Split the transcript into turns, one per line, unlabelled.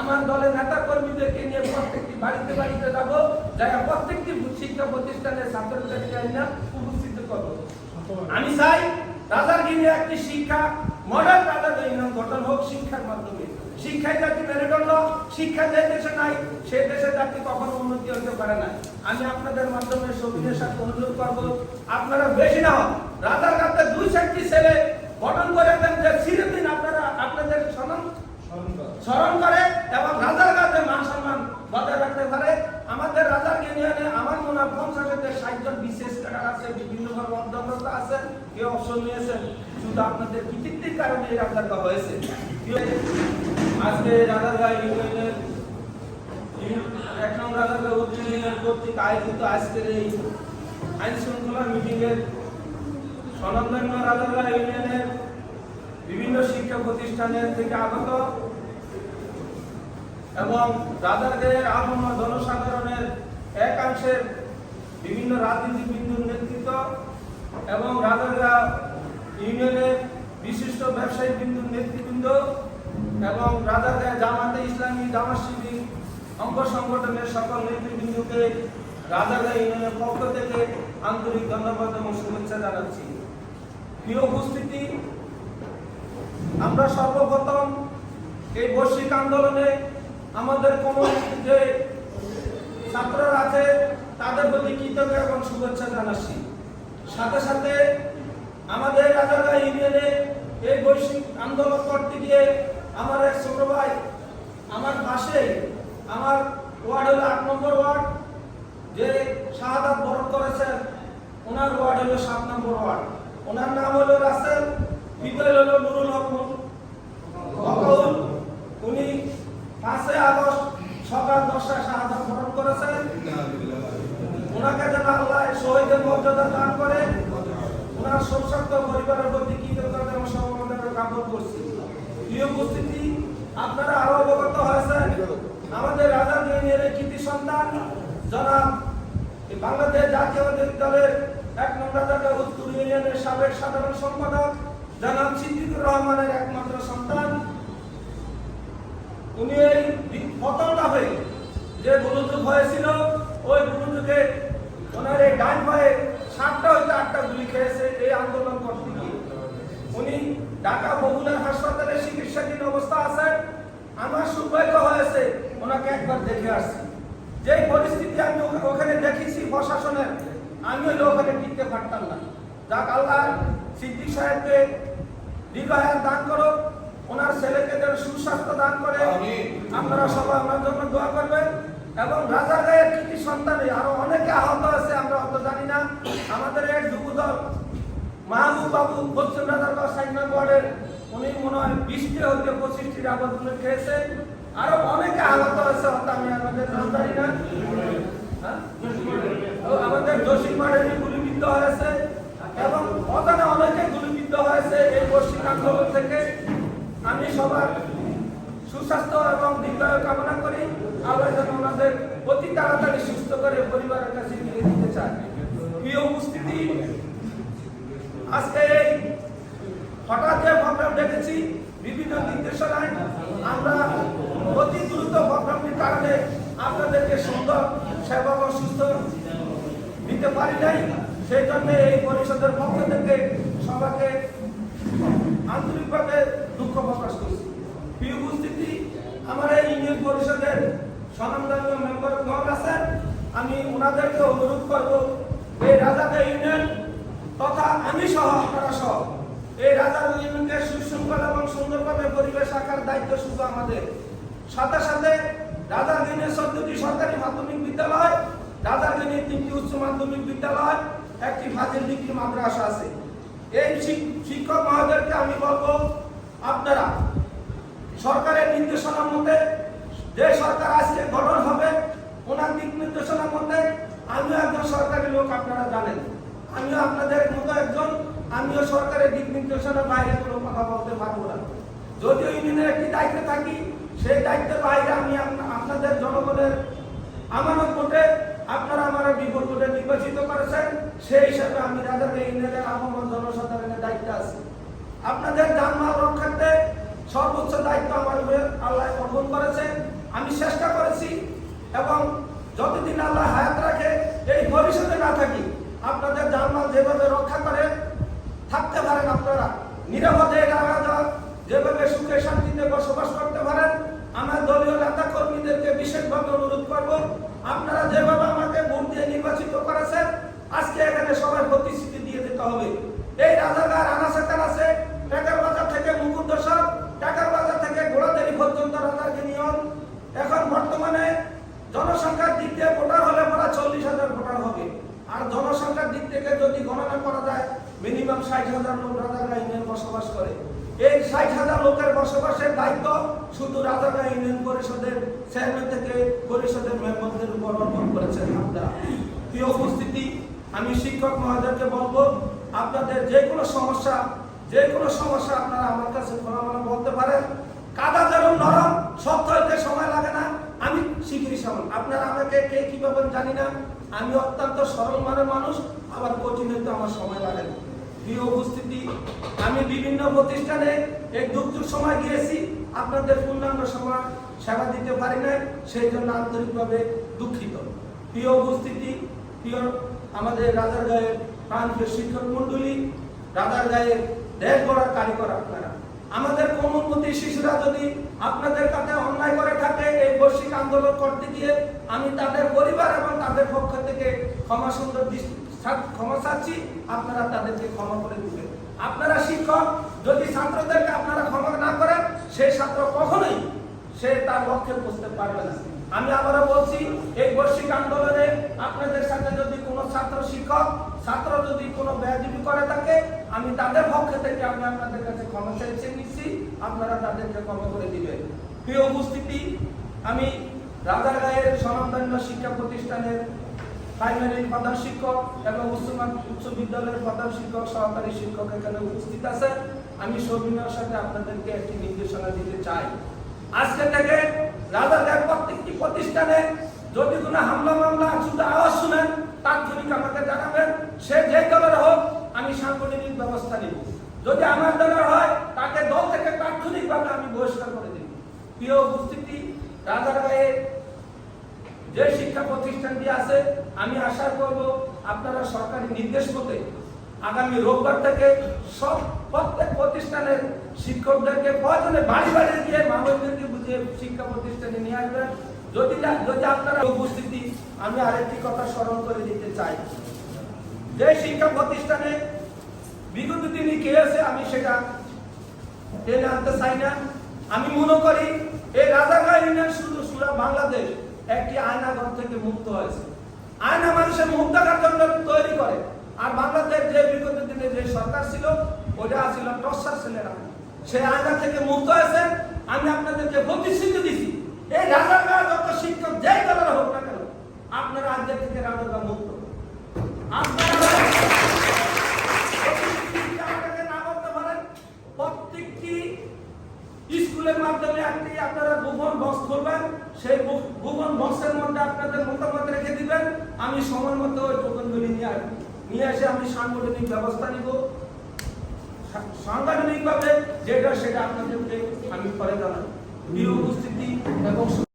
আমার দলের নেতা কর্মীদেরকে নিয়ে প্রত্যেকটি বাড়িতে বাড়িতে যাব যারা প্রত্যেকটি শিক্ষা প্রতিষ্ঠানের উপস্থিত আমি চাই একটি শিক্ষা মডেল গঠন হোক শিক্ষার মাধ্যমে শিক্ষায় জাতি মেরুদণ্ড শিক্ষা যে দেশে নাই সে দেশে জাতি কখনো উন্নতি হতে পারে না আমি আপনাদের মাধ্যমে সবিনের সাথে অনুরোধ করবো আপনারা বেশি না হন রাজার কাছে দুই চারটি ছেলে গঠন করে দেন যে স্মরণ করে এবং রাজার কাছে মান সম্মান বজায় রাখতে পারে আমাদের রাজার ইউনিয়নে আমার মনে হয় পঞ্চায়েতের সাহিত্য বিশেষ ক্যাডার আছে বিভিন্ন ভাবে অন্তর্গত আছে কেউ অবসর নিয়েছেন শুধু আপনাদের কৃতিত্বের কারণে এই কথা হয়েছে আজকে রাজারগা ইউনিয়নের এক নং রাজারগা ইউনিয়ন কর্তৃক আয়োজিত আজকের এই আইন শৃঙ্খলা মিটিংয়ের সনন্দন্য রাজারগা ইউনিয়নের বিভিন্ন শিক্ষা প্রতিষ্ঠানের থেকে আগত এবং রাজারগের আহম জনসাধারণের একাংশের বিভিন্ন রাজনীতিবিন্দুর নেতৃত্ব এবং রাজারগা ইউনিয়নের বিশিষ্ট ব্যবসায়ী বিন্দুর নেতৃবৃন্দ এবং রাজারগা জামাতে ইসলামী জামা শিবির অঙ্গ সংগঠনের সকল নেতৃবৃন্দকে রাজারগা ইউনিয়নের পক্ষ থেকে আন্তরিক ধন্যবাদ এবং শুভেচ্ছা জানাচ্ছি প্রিয় উপস্থিতি আমরা সর্বপ্রথম এই বৈশ্বিক আন্দোলনে আমাদের কোন যে ছাত্ররা আছে তাদের প্রতি কৃতজ্ঞ এবং শুভেচ্ছা জানাচ্ছি সাথে সাথে আমাদের রাজারা ইউনিয়নে এই বৈশ্বিক আন্দোলন করতে গিয়ে আমার এক ছোট ভাই আমার পাশে আমার ওয়ার্ড হলো আট নম্বর ওয়ার্ড যে শাহাদ বরণ করেছেন ওনার ওয়ার্ড হলো সাত নম্বর ওয়ার্ড ওনার নাম হলো রাসেল বিদায় হল নুরুল হক উনি পাঁচই আগস্ট সকাল দশটায় শাহাদ গ্রহণ করেছেন ওনাকে যেন আল্লাহ শহীদের মর্যাদা দান করে ওনার শোকসক্ত পরিবারের প্রতি কৃতজ্ঞতা এবং সমবেদনা জ্ঞাপন করছি প্রিয় উপস্থিতি আপনারা আরো অবগত হয়েছেন আমাদের রাজা ইউনিয়নের কৃতি সন্তান জনাব বাংলাদেশ জাতীয় দলের এক নম্বর ইউনিয়নের সাবেক সাধারণ সম্পাদক জনাব সিদ্দিকুর রহমানের একমাত্র সন্তান উনি এই পতনটা হয়ে যে বুলুচুক হয়েছিল ওই বুলুচুকে ওনার এই ডান পায়ে সাতটা হইতে আটটা গুলি খেয়েছে এই আন্দোলন করতে গিয়ে উনি ঢাকা বগুলার হাসপাতালে চিকিৎসাধীন অবস্থা আছে আমার সৌভাগ্য হয়েছে ওনাকে একবার দেখে আসছি যে পরিস্থিতি আমি ওখানে দেখেছি প্রশাসনের আমি ওখানে টিকতে পারতাম না যাক আল্লাহ সিদ্দিক সাহেবকে দান করো ওনার ছেলেকে যেন সুস্বাস্থ্য দান করে আপনারা সবাই ওনার জন্য দোয়া করবেন এবং রাজা গায়ের সন্তানে আরো অনেকে আহত আছে আমরা অত জানি না আমাদের এক যুবদল মাহবুব বাবু পশ্চিম উনি মনে হয় বিশটি হতে পঁচিশটি আবর্জনা খেয়েছে আরো অনেকে আহত আছে অত আমি আমাদের নাম জানি না হ্যাঁ? আমাদের দোষী মাঠে গুলিবিদ্ধ হয়েছে এবং অজানা থেকে আমি সবার সুস্বাস্থ্য এবং দীর্ঘায়ু কামনা করি আল্লাহ যেন ওনাদের অতি তাড়াতাড়ি সুস্থ করে পরিবারের কাছে নিয়ে দিতে চায় প্রিয় উপস্থিতি আজকে এই হঠাৎ প্রোগ্রাম ডেকেছি বিভিন্ন নির্দেশনায় আমরা অতি দ্রুত প্রোগ্রামটির কারণে আপনাদেরকে সুন্দর সেবা ও সুস্থ পারি নাই সেই জন্য এই পরিষদের পক্ষ থেকে সবাইকে আন্তরিকভাবে দুঃখ প্রকাশ করছি প্রিয় উপস্থিতি আমার এই ইউনিয়ন পরিষদের স্বনামধন্য মেম্বারগণ আছেন আমি ওনাদেরকে অনুরোধ করব এই রাজাকা ইউনিয়ন তথা আমি সহ আপনারা সহ এই রাজার ইউনিয়নকে সুশৃঙ্খল এবং সুন্দরভাবে পরিবেশ রাখার দায়িত্ব শুধু আমাদের সাথে সাথে রাজা ইউনিয়ন চোদ্দটি সরকারি মাধ্যমিক বিদ্যালয় রাজা ইউনিয়ন তিনটি উচ্চ মাধ্যমিক বিদ্যালয় একটি ফাজিল ডিগ্রি মাদ্রাসা আছে এই শিক্ষক মহোদয়কে আমি বলবো আপনারা সরকারের নির্দেশনা মতে যে সরকার আজকে গঠন হবে ওনার দিক নির্দেশনা মতে আমিও একজন সরকারি লোক আপনারা জানেন আমিও আপনাদের মতো একজন আমিও সরকারের দিক নির্দেশনা বাইরে কোনো কথা বলতে পারবো না যদিও ইউনিয়নের একটি দায়িত্বে থাকি সেই দায়িত্বের বাইরে আমি আপনাদের জনগণের আমানত কোটে আপনারা আমার বিকল্পটা নির্বাচিত করেছেন সেই হিসাবে আমি রাজাকে ইউনিয়নের আমার জনসাধারণের দায়িত্ব আছি আপনাদের যান মাল রক্ষার্থে সর্বোচ্চ দায়িত্ব আমার উপরে আল্লাহ অর্পণ করেছেন আমি চেষ্টা করেছি এবং যতদিন আল্লাহ হায়াত রাখে এই ভবিষ্যতে না থাকি আপনাদের মাল যেভাবে রক্ষা করে থাকতে পারেন আপনারা নিরাপদে যেভাবে সুখে শান্তিতে বসবাস করতে পারেন আমার দলীয় নেতা কর্মীদেরকে বিশেষভাবে অনুরোধ করবো সবাই প্রতিশ্রুতি দিয়ে দিতে হবে এই রাজাকার আনাসে কানাসে টাকার বাজার থেকে মুকুট দশক টাকার বাজার থেকে গোড়াদেরি পর্যন্ত রাজাকে নিয়ন এখন বর্তমানে জনসংখ্যার দিক থেকে ভোটার হলে পড়া চল্লিশ হাজার ভোটার হবে আর জনসংখ্যার দিক থেকে যদি গণনা করা যায় মিনিমাম ষাট হাজার লোক রাজারগা ইউনিয়ন বসবাস করে এই ষাট হাজার লোকের বসবাসের দায়িত্ব শুধু রাজারগা ইউনিয়ন পরিষদের চেয়ারম্যান থেকে পরিষদের মেম্বারদের উপর অর্পণ করেছেন আমরা উপস্থিতি আমি শিক্ষক মহাদেবকে বলবো আপনাদের যে কোনো সমস্যা যে কোনো সমস্যা আপনারা আমার কাছে ফলাফল বলতে পারেন কাদা যেমন নরম সত্য হইতে সময় লাগে না আমি শিখিনি সামন আপনারা আমাকে কে কী পাবেন জানি না আমি অত্যন্ত সরল মানের মানুষ আবার কঠিন হইতে আমার সময় লাগে না প্রিয় উপস্থিতি আমি বিভিন্ন প্রতিষ্ঠানে এই দুঃখ সময় গিয়েছি আপনাদের পূর্ণাঙ্গ সময় সেবা দিতে পারি না সেই জন্য আন্তরিকভাবে দুঃখিত প্রিয় উপস্থিতি প্রিয় আমাদের রাজার গায়ের প্রান্তীয় শিক্ষক মন্ডলী রাজার গায়ের দেশ গড়ার কারিগর আপনারা আমাদের কোমলমতি শিশুরা যদি আপনাদের কাছে অন্যায় করে থাকে এই বৈশ্বিক আন্দোলন করতে গিয়ে আমি তাদের পরিবার এবং তাদের পক্ষ থেকে ক্ষমা সুন্দর ক্ষমা চাচ্ছি আপনারা তাদেরকে ক্ষমা করে দিবেন আপনারা শিক্ষক যদি ছাত্রদেরকে আপনারা ক্ষমা না করেন সেই ছাত্র কখনোই সে তার লক্ষ্যে বুঝতে পারবে না আমি আবারও বলছি এই বৈশ্বিক আন্দোলনে আপনাদের সাথে যদি কোনো ছাত্র শিক্ষক ছাত্র যদি কোনো ব্যয়জীবী করে থাকে আমি তাদের পক্ষে থেকে আমি আপনাদের কাছে ক্ষমা চাইছে নিচ্ছি আপনারা তাদেরকে ক্ষমা করে দিবেন প্রিয় উপস্থিতি আমি গায়ের স্বনামধন্য শিক্ষা প্রতিষ্ঠানের প্রাইমারি প্রধান শিক্ষক এবং উচ্চ উচ্চ বিদ্যালয়ের প্রধান শিক্ষক সহকারী শিক্ষক এখানে উপস্থিত আছেন আমি সবিনয়ের সাথে আপনাদেরকে একটি নির্দেশনা দিতে চাই আজকে থেকে রাজার প্রত্যেকটি প্রতিষ্ঠানে যদি কোনো হামলা মামলা শুধু আওয়াজ শুনেন তার জন্য আমাকে জানাবেন সে যে দলের হোক আমি সাংগঠনিক ব্যবস্থা নিব যদি আমার দলের হয় তাকে দল থেকে তাৎক্ষণিকভাবে আমি বহিষ্কার করে দেব প্রিয় উপস্থিতি রাজার গায়ে যে শিক্ষা প্রতিষ্ঠানটি আছে আমি আশা করব আপনারা সরকারি নির্দেশ মতে আগামী রোববার থেকে সব প্রত্যেক প্রতিষ্ঠানের শিক্ষকদেরকে প্রয়োজনে বাড়ি বাড়ি গিয়ে মানুষদেরকে বুঝিয়ে শিক্ষা প্রতিষ্ঠানে নিয়ে আসবেন যদি যদি আপনারা উপস্থিতি আমি আরেকটি কথা স্মরণ করে দিতে চাই যে শিক্ষা প্রতিষ্ঠানে বিগত দিনই কে আছে আমি সেটা টেনে আনতে চাই না আমি মনে করি এই রাজাকার ইউনিয়ন শুধু সুরা বাংলাদেশ একটি আয়নাঘর থেকে মুক্ত হয়েছে আয়না মানুষের মুক্তাকার জন্য তৈরি করে আর বাংলাদেশ যে বিগত দিনে যে সরকার ছিল ওটা ছিল টসার ছেলেরা সেই আয়না থেকে মুক্ত আছে আমি আপনাদেরকে প্রতিশ্রুতি দিছি এই রাজার যত শিক্ষক যেই দলের হোক না কেন আপনারা আজকে থেকে রাজার মুক্ত প্রত্যেকটি স্কুলের মাধ্যমে আপনারা গোপন বক্স করবেন সেই গোপন বক্সের মধ্যে আপনাদের মতামত রেখে আমি সময় মতো ওই টোকনগুলি নিয়ে নিয়ে এসে আমি সাংগঠনিক ব্যবস্থা নিব সাংবিধানিকভাবে যেটা সেটা আপনাদেরকে আমি পরে জানাই এই উপস্থিতি এবং